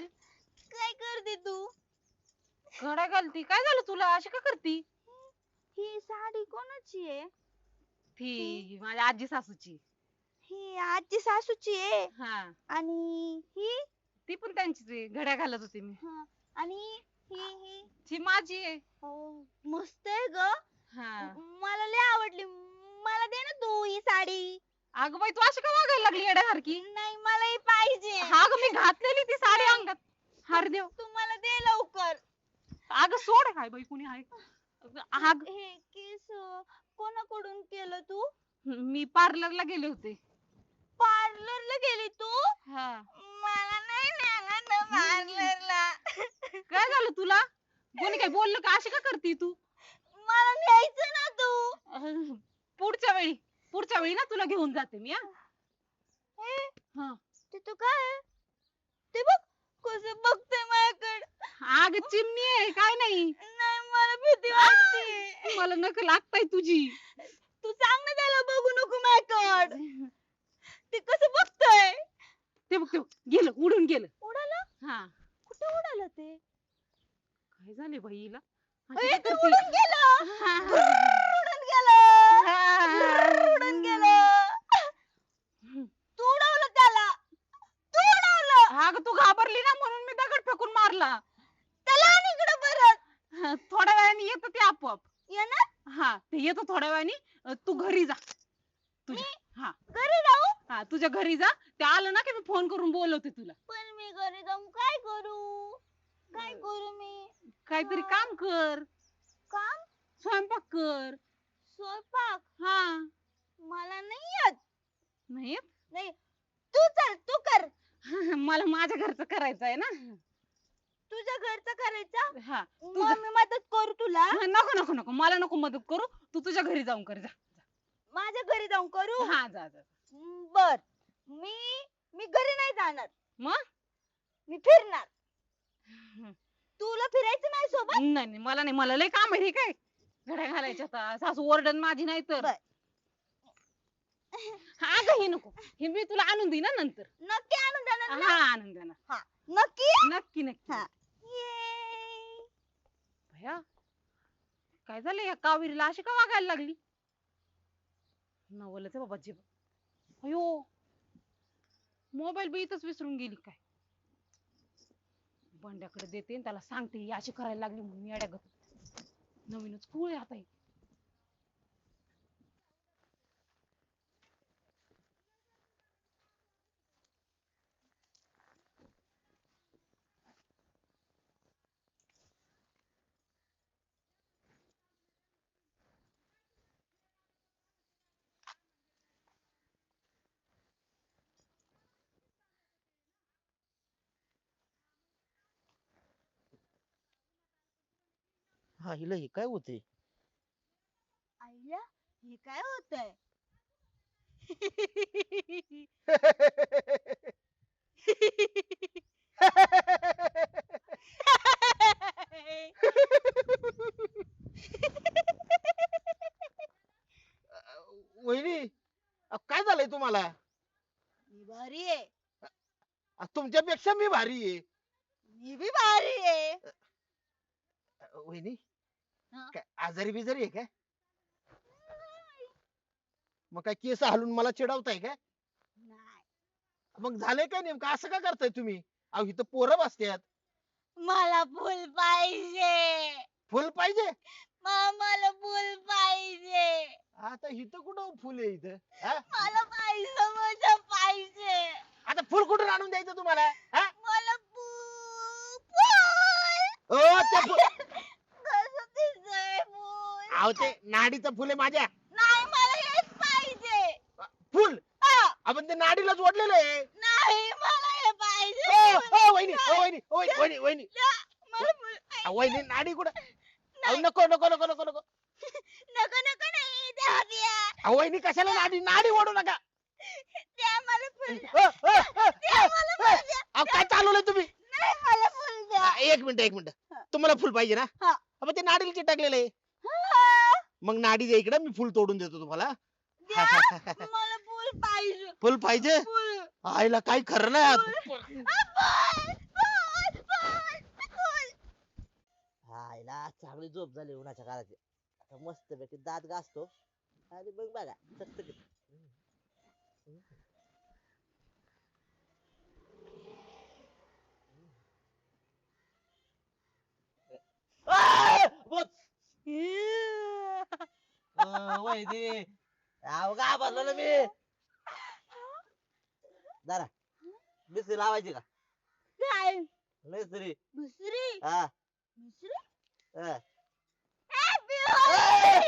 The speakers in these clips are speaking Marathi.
काय करते तू? घड्या घालती. काय झालं तुला? अशी का करती? ही साडी कोणाची आहे? ती माझ्या आजी सासूची. ही आजी सासूची आहे? हा. आणि ही? ती पण त्यांचीच आहे. घड्या घालत होते मी. हा, आणि ही ही? ती माझी आहे. हो मस्त आहे ग. हा. मला लय आवडली. मला दे ना तू ही साडी. अगं बाई तू अशी का वागायला लागली येड्यासारखी? नाही मला ही पाहिजे. हा ग मी घातलेली ती साडी अंगात. हार देव. तू मला दे लवकर. अगं सोड हाय बाई कुणी हाय? अग हे केस कोणाकडून केलं तू? मी पार्लरला गेले होते. पार्लरला गेली तू? हा. मला नाही नेलं ना पार्लरला. काय झालं तुला? कोणी काय बोललं का? अशी का करती तू? मला न्यायचं ना तू. अह, पुढच्या वेळी. पुढच्या वेळी ना तुला घेऊन जाते मी हा. हे. ते तू काय आहे? ते बघ कसं बघतोय माझ्याकडे. अग चिमणी आहे काय नाही? नाही मला भीती वाटते. मला नक लागताय तुझी. तू सांग ना त्याला बघू नको माझ्याकडे. ते कसं बघतोय? ते बघ ते बघ, गेलं उडून गेलं. उडालं? हा. कुठे उडालं ते? काय झाले बाईला उडून गेलं. हा. उडून गेलं हा. उडून गेलं तू उडवलं त्याला तू उडवलं अगं तू घाबरली ना म्हणून मी दगड फेकून मारला त्याला आण इकडं परत हा, थोड्या वेळाने येतं ते आपोआप ये ना हा ते येतं थोड्या वेळाने अं, तू घरी जा तुझ्या हा घरी जाऊ हा तुझ्या घरी जा. ते आलं ना की मी फोन करून बोलवते तुला. पण मी घरी जाऊन काय करू? काय करू मी? काहीतरी. काम कर. काम? स्वयंपाक कर. स्वयंपाक? हा. मला नाही येत. नाही येत? नाही. तू चल तू कर. मला माझ्या घरचं करायचं आहे ना. तुझ्या घरचं करायचं? हा. मग मी मदत करू तुला? हा, नको नको नको. मला नको मदत करू. तू तुझ्या घरी जाऊन कर. जा माझ्या घरी जाऊन करू? हा जा जा बर. मी मी घरी नाही जाणार. मग? मी फिरणार. तुला फिरायचं नाही सोबत? नाही नाही मला नाही मला लय काम आहे हे काय? घड्या घालायच्या आता. सासू ओरडन माझी नाही तर. बर. हा अगं हे नको. हे मी तुला आणून देईन ना नंतर. नक्की आणून देणार ना? हा आणून देणार. हा नक्की? नक्की नक्की. हा. Yay. भया काय झालं या कावेरीला अशी का वागायला लागली? नवलच बाबा जीव. अयो. मोबाईल बी इथंच विसरून गेली काय बंड्याकडे देते आणि त्याला सांगते ही अशी करायला लागली म्हणून येड्यागत नवीनच कुळ आहे आता हे. हा हिला हे काय होते आईला हे काय होतंय? वहिनी अहो, काय झालंय तुम्हाला? मी भारी आहे. अहो, तुमच्यापेक्षा मी भारी आहे. मी बी भारी आहे. वहिनी. काय आजारी बिजारी आहे काय? मग काय केस हलून मला चिडवताय काय? नाही. मग झालंय काय नेमकं? असं का करताय तुम्ही? अहो इथं पोरं बसतात मला फुल पाहिजे. फुल पाहिजे? मा- मला फुल पाहिजे. आता इथं कुठं फुल आहे इथं? हा? मला पाहिजे पाहिजे. आता फुल कुठून आणून द्यायचं तुम्हाला? हा? मला फुल फुल ओ, ते फुल कसं दिसतंय फुल अहो ते नाडीचं फुल आहे माझ्या. नाही मला हेच पाहिजे. फुल? हा, आपण ते नाडीला जोडलेलं आहे. नाही मला हे ओ, पाहिजे ओ, वहिनी ओ, वहिनी ओ, वहिनी वहिनी वहिनी. ला, मला फुल अहो, वहिनी नाडी कुठं? अहो, नाही. नको नको नको नको नको. नको नको नाही द्या द्या. अहो, वहिनी कशाला नाडी नाडी ओढू नका? द्या मला फुल अ, अ, अ, द्या अ, मला अ, फुल द्या. अहो, काय चालवलंय तुम्ही? नाही मला फुल द्या. अ, एक मिनिट एक मिनिट. तुम्हाला फुल पाहिजे ना? हा. अहो, ते नाडीला चिटकलेलं आहे. हा, मग नाडी द्या इकडे मी फुल तोडून देतो तुम्हाला. फुल पाहिजे. आईला काही खरं नाही आत आईला चांगली झोप झाली उन्हाच्या काळाची. आता मस्त पैकी दात घासतो. आणि मग बघा अं, वैदी अहो घाबरलो ना मी. जरा. मिसरी लावायची का? काय? मिसरी दुसरी हा. दुसरी हा. हॅपी होळी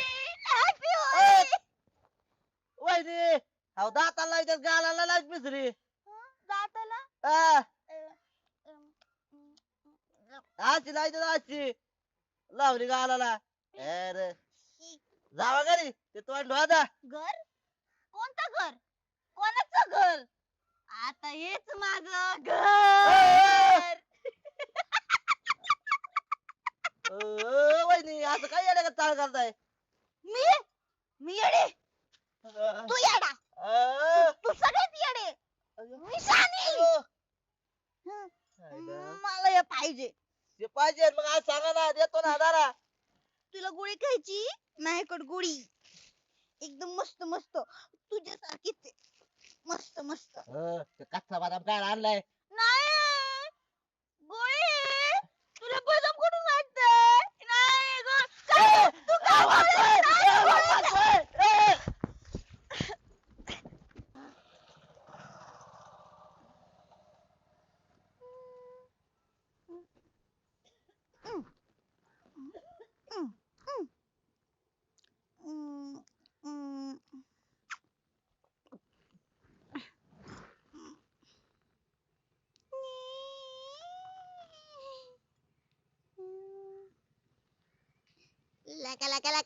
हॅपी होळी वैदी अहो दाताला गालाला लावायची मिसरी दाताला? हा. आजची लावायची आजची लावली गालाला. अरे. जावा घरी. ते तोंड आता घर? कोणतं घर? कोणाचं घर? आता हेच माझ घर. वहिनी असं काय येड्या चाळ करताय मी मी येडे तू येडा अं, तू सगळ्यात येडे मी शानी अं, मला हे पाहिजे ते पाहिजे मग आज सांगा ना देतो ना दारा तुला गोळी खायची माझ्याकडे गोळी एकदम मस्त मस्त तुझ्यासारखीच आहे. अं, ते कच्चा बदाम काय आणलाय नाही गोळी तुला बदाम कुठून वाटतंय नाही गं. काय तू काय! la, la, la, la, la.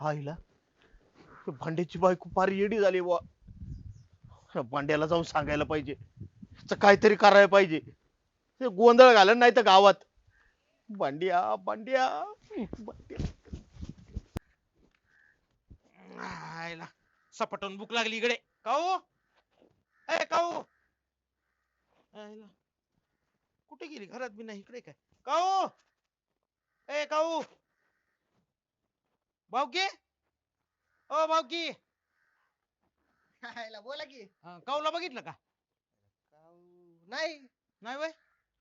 आईला भांड्याची बायको फार येडी झाली बुवा. भांड्याला जाऊन सांगायला पाहिजे. ह्याचं काहीतरी करायला पाहिजे. ते गोंधळ घालन नाही तर गावात. भांड्या भांड्या भांड्या. आयला सपाटून भूक लागली इकडे. काऊ ए काऊ आयला कुठे गेली? घरात बी नाही इकडे काय? काऊ ए काऊ भाऊकी? ओ भाऊकी. आईला बोला की. अं, काऊला बघितलं का? नाही. नाही वय?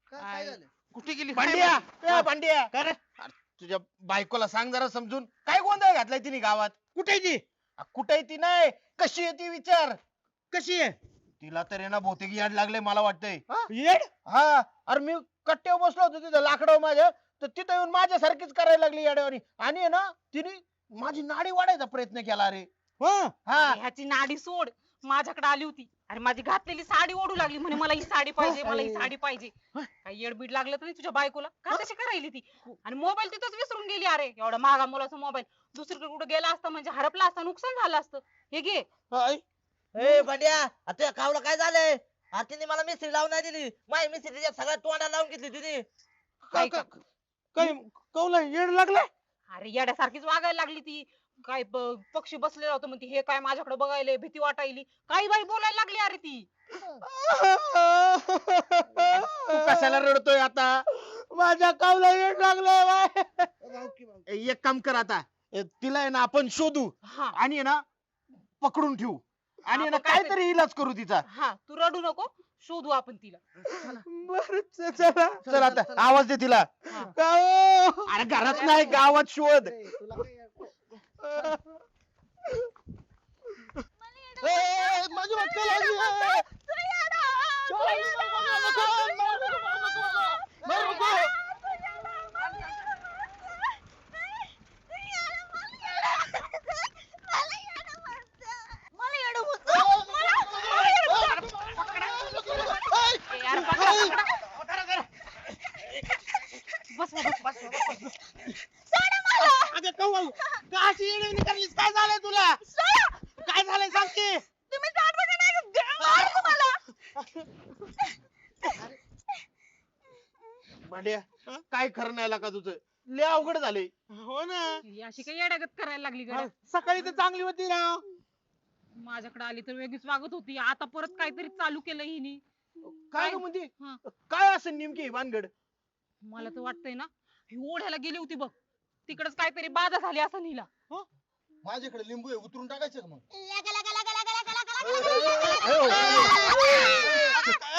काय काय झालं? कुठे गेली? भांड्या हा. ए, भांड्या. काय रे? तुझ्या बायकोला सांग जरा समजून. काय गोंधळ घातलाय तिने गावात? कुठे ती? आ, कुठे ती नाही. कशी आहे ती विचार? कशी आहे? तिला तर आहे ना बहुतेक याड लागले मला वाटतंय. येड? हा. अरे मी कट्ट्यावर बसलो होतो तिथं लाकडावर माझ्या. तर तिथं येऊन माझ्यासारखीच करायला लागली याड्यावानी. आणि आहे ना तिने माझी नाडी वाढायचा प्रयत्न केला अरे हं. हा. ह्याची नाडी सोड. माझ्याकडे आली होती. अरे माझी घातलेली साडी ओढू लागली म्हणे मला ही साडी पाहिजे मला ही साडी पाहिजे. काही येडबीड लागलं तर नाही तुझ्या बायकोला? का तशी करायली ती? आणि मोबाईल तिथंच विसरून गेली अरे. एवढा महागा मुलाचा मोबाईल. दुसरीकडे कुठे गेला असता म्हणजे हरपला असता नुकसान झालं असतं. हे घे. ए त्या कावला काय झालंय? तिने मला मिस्त्री लावून नाही दिली. माझी मिस्त्री तिच्या सगळ्या तोंडाला लावून घेतली तिने. काय ऐका. काय कौला येड लागलाय? अरे येड्यासारखीच वागायला लागली ती. काय ब- पक्षी बसलेला होता म्हणते हे काय माझ्याकडे बघायला भीती वाटायली. काही बाई बोलायला लागली अरे ती. तू कशाला रडतोय आता? माझ्या कावला येड लागलाय बाय. ए, एक काम कर आता. ए, तिला आहे ना आपण शोधू. हा. आणि आहे ना पकडून ठेवू. आणि आहे ना आपण काहीतरी- काहीतरी इलाज करू तिचा. हा तू रडू नको. शोधू आपण तिला. बर चला. चल आता आवाज दे तिला. हा. अरे घरात नाही गावात शोध. ए, माझी वाटका लागली? करलीस काय झालंय तुला. काय झालंय सांग की? तुम्ही नाही? मारू मला. भांड्या काय खरं नाही का तुझं. लय अवघड झालंय. हो ना. ही अशी काही येड्यागत करायला लागली गड्या. सकाळी तर चांगली होती ना. माझ्याकडे आली तर वेगळीच वागत होती. आता परत काहीतरी चालू केलं हिने. काय ग? म्हणजे? हा. काय असं नेमकी ही भानगड? मला तर वाटतंय ना ही ओढ्याला गेली होती बघ. तिकडच काहीतरी बाधा झाली असं हिला. माझ्याकडे लिंबू आहे उतरून टाकायचं का मग लगा, लगा, लगा, लगा, लगा, लगा, लगा,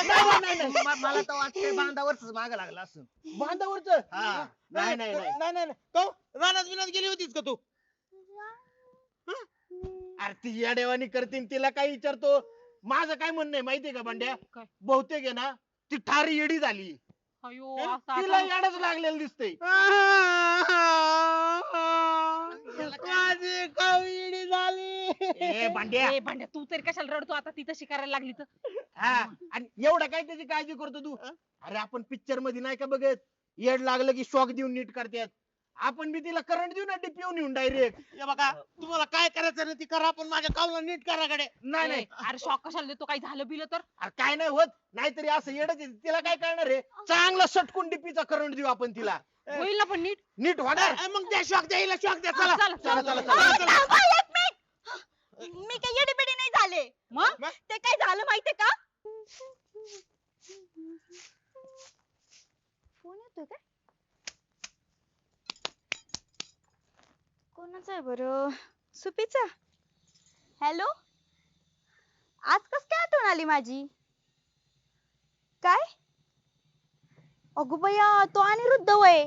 नाही, नाही, नाही. म- मला तर वाटतंय बांधावरच माग लागला असं बांधावरच हा. नाही नाही नाही नाही नाही कौ रानात बिनात गेली होतीस का तू अरे ती या देवानी करतीन तिला काय विचारतो माझं काय म्हणणं आहे माहितीये का भांड्या काय? बहुतेक आहे ना ती ठारी येडी झाली अयो असं तिला आता- याडच लागलेलं दिसतंय माझी कविडी झाली. ए भांड्या. ए भांड्या तू तरी कशाला रडतो? आता ती तशी करायला लागली तर. हा आणि एवढं काय त्याची काळजी करतो तू? अरे आपण पिक्चरमध्ये नाही का बघत? येड लागलं की शॉक देऊन नीट करतात. आपण बी तिला करंट देऊ ना टिपिवून येऊन डायरेक्ट हे बघा तुम्हाला काय करायचं ना ती करा पण माझ्या कावला नीट करा कडे नाही नाही. अरे शॉक कशाला देतो? काही झालं बिलं तर? अरे काय नाही होत. नाहीतरी असं येडच. तिला काय करणार आहे? चांगला सटकून डिपीचा करंट देऊ आपण तिला. होईल ना पण नीट? नीट होणार. मग द्या शॉक द्यायला शॉक द्या चला. चला, चला चला अहो, चला थांबा एक मिनिट. मी काही येडीबिडी नाही झाले. मग? मग? ते काय झालं माहितीये का? फोन येतोय काय? कोणाचा आहे बरं? सुपीचा? हॅलो? आज कस काय आठवण आली माझी? काय? अगो बया तो अनिरुद्ध वय.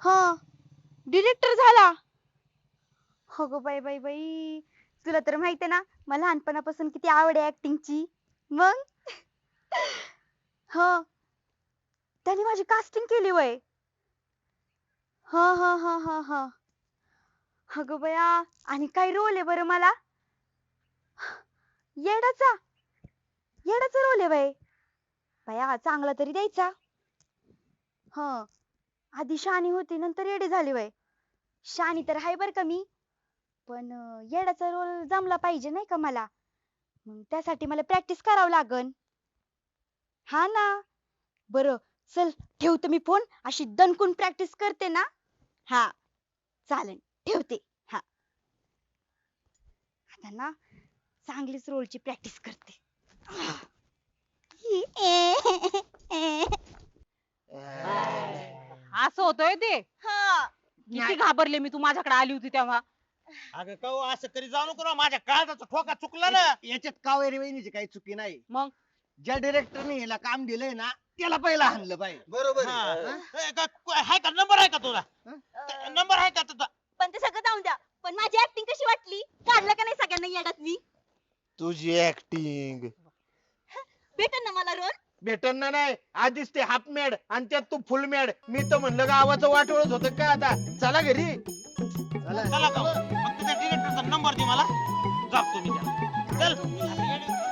हा. डिरेक्टर झाला. अगो बाई बाई बाई. तुला तर माहितीये ना मला लहानपणापासून किती आवड आहे ऍक्टिंगची मग? ह. त्याने माझी कास्टिंग केली वय. ह ह ह ह ह. अगं बया आणि काय रोल आहे बरं मला? येडाचा. येडाचा रोल आहे वय बया चांगला तरी द्यायचा. ह. आधी शानी होती नंतर येडी झाली बाय शानी तर हाय बर का मी. पण येडाचा रोल जमला पाहिजे नाही का मला? मग त्यासाठी मला प्रॅक्टिस करावं लागन. हा ना. बर चल ठेवतो मी फोन अशी दणकून प्रॅक्टिस करते ना. हा. चालेल. ठेवते. हा. आता ना चांगलीच रोलची प्रॅक्टिस करते. असं होतंय ते? हा. किती घाबरले मी तू माझ्याकडे आली होती तेव्हा. अगं कौ असं करी जाऊ नको ना. माझ्या काळजाचा ठोका चुकला ना. याच्यात कावेरी वहिनीची काही चुकी नाही. मग? ज्या डिरेक्टरने हिला काम दिलंय ना त्याला पहिला हाणलं पाहिजे बरोबर हा. आहे. ए, का- हाय का? नंबर आहे का तुला नंबर आहे तुझी ऍक्टिंग भेटन ना मला रोल भेटन ना नाही. आधीच ते हाफ मॅड आणि त्यात तू फुल मॅड मी तर म्हणलं गावाचं वाटोळच होत काय आता? चला घरी. चला चला फक्त त्या डिरेक्टरचा नंबर दे मला. जाप मी त्याला चल.